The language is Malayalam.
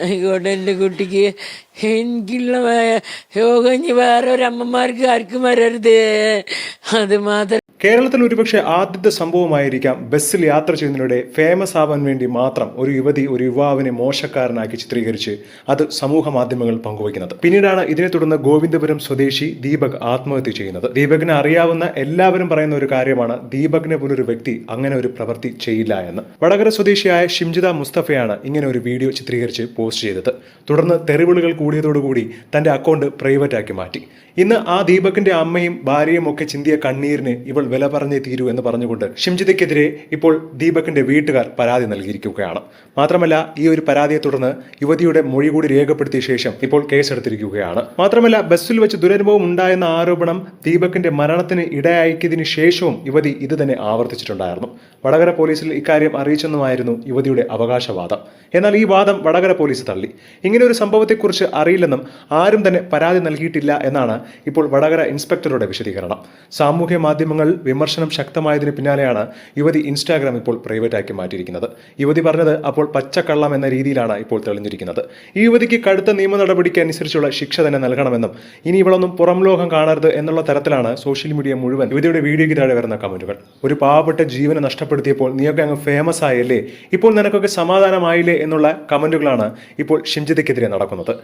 ആയിക്കോട്ടെ എന്റെ കുട്ടിക്ക് എനിക്കുള്ള രോഗം ഇനി വേറെ ഒരു അമ്മമാർക്ക് ആർക്കും വരരുത്. അത് മാത്രം കേരളത്തിൽ ഒരുപക്ഷെ ആദ്യത്തെ സംഭവമായിരിക്കാം ബസ്സിൽ യാത്ര ചെയ്യുന്നതിനിടെ ഫേമസ് ആവാൻ വേണ്ടി മാത്രം ഒരു യുവതി ഒരു യുവാവിനെ മോശക്കാരനാക്കി ചിത്രീകരിച്ച് അത് സമൂഹ മാധ്യമങ്ങൾ പങ്കുവയ്ക്കുന്നത്. പിന്നീടാണ് ഇതിനെ തുടർന്ന് ഗോവിന്ദപുരം സ്വദേശി ദീപക് ആത്മഹത്യ ചെയ്യുന്നത്. ദീപകിനെ അറിയാവുന്ന എല്ലാവരും പറയുന്ന ഒരു കാര്യമാണ് ദീപകിനെ പോലൊരു വ്യക്തി അങ്ങനെ ഒരു പ്രവൃത്തി ചെയ്യില്ല എന്ന്. വടകര സ്വദേശിയായ ഷിംജിത മുസ്തഫയാണ് ഇങ്ങനെ ഒരു വീഡിയോ ചിത്രീകരിച്ച് പോസ്റ്റ് ചെയ്തത്. തുടർന്ന് തെറിവിളികൾ കൂടിയതോടുകൂടി തന്റെ അക്കൗണ്ട് പ്രൈവറ്റ് ആക്കി മാറ്റി. ഇന്ന് ആ ദീപകിന്റെ അമ്മയും ഭാര്യയും ഒക്കെ ചിന്തിയ കണ്ണീരിന് ഇവൾ വില പറഞ്ഞേ തീരൂ എന്ന് പറഞ്ഞുകൊണ്ട് ഷിംജിതയ്ക്കെതിരെ ഇപ്പോൾ ദീപകിന്റെ വീട്ടുകാർ പരാതി നൽകിയിരിക്കുകയാണ്. മാത്രമല്ല ഈ ഒരു പരാതിയെ തുടർന്ന് യുവതിയുടെ മൊഴി കൂടി രേഖപ്പെടുത്തിയ ശേഷം ഇപ്പോൾ കേസെടുത്തിരിക്കുകയാണ്. മാത്രമല്ല ബസ്സിൽ വെച്ച് ദുരനുഭവം ഉണ്ടായെന്ന ആരോപണം ദീപകിന്റെ മരണത്തിന് ഇടയാക്കിയതിനു ശേഷവും യുവതി ഇത് തന്നെ ആവർത്തിച്ചിട്ടുണ്ടായിരുന്നു. വടകര പോലീസിൽ ഇക്കാര്യം അറിയിച്ചെന്നുമായിരുന്നു യുവതിയുടെ അവകാശവാദം. എന്നാൽ ഈ വാദം വടകര പോലീസ് തള്ളി. ഇങ്ങനെ ഒരു സംഭവത്തെക്കുറിച്ച് അറിയില്ലെന്നും ആരും തന്നെ പരാതി നൽകിയിട്ടില്ല എന്നാണ് ഇപ്പോൾ വടകര ഇൻസ്പെക്ടറുടെ വിശദീകരണം. സാമൂഹ്യ മാധ്യമങ്ങളിൽ വിമർശനം ശക്തമായതിന് പിന്നാലെയാണ് യുവതി ഇൻസ്റ്റാഗ്രാം ഇപ്പോൾ പ്രൈവറ്റ് ആക്കി മാറ്റിയിരിക്കുന്നത്. യുവതി പറഞ്ഞത് അപ്പോൾ പച്ചക്കള്ളം എന്ന രീതിയിലാണ് ഇപ്പോൾ തെളിഞ്ഞിരിക്കുന്നത്. ഈ യുവതിക്ക് കടുത്ത നിയമ നടപടിക്ക് അനുസരിച്ചുള്ള ശിക്ഷ തന്നെ നൽകണമെന്നും ഇനി ഇവളൊന്നും പുറം ലോകം കാണരുത് എന്നുള്ള തരത്തിലാണ് സോഷ്യൽ മീഡിയ മുഴുവൻ യുവതിയുടെ വീഡിയോയ്ക്ക് താഴെ വരുന്ന കമന്റുകൾ. ഒരു പാവപ്പെട്ട ജീവനെ നഷ്ടപ്പെടുത്തിയപ്പോൾ നീയൊക്കെ അങ്ങ് ഫേമസ് ആയല്ലേ? ഇപ്പോൾ നിനക്കൊക്കെ സമാധാനമായില്ലേ എന്നുള്ള കമന്റുകളാണ് ഇപ്പോൾ ഷിംജിതയ്ക്കെതിരെ നടക്കുന്നത്.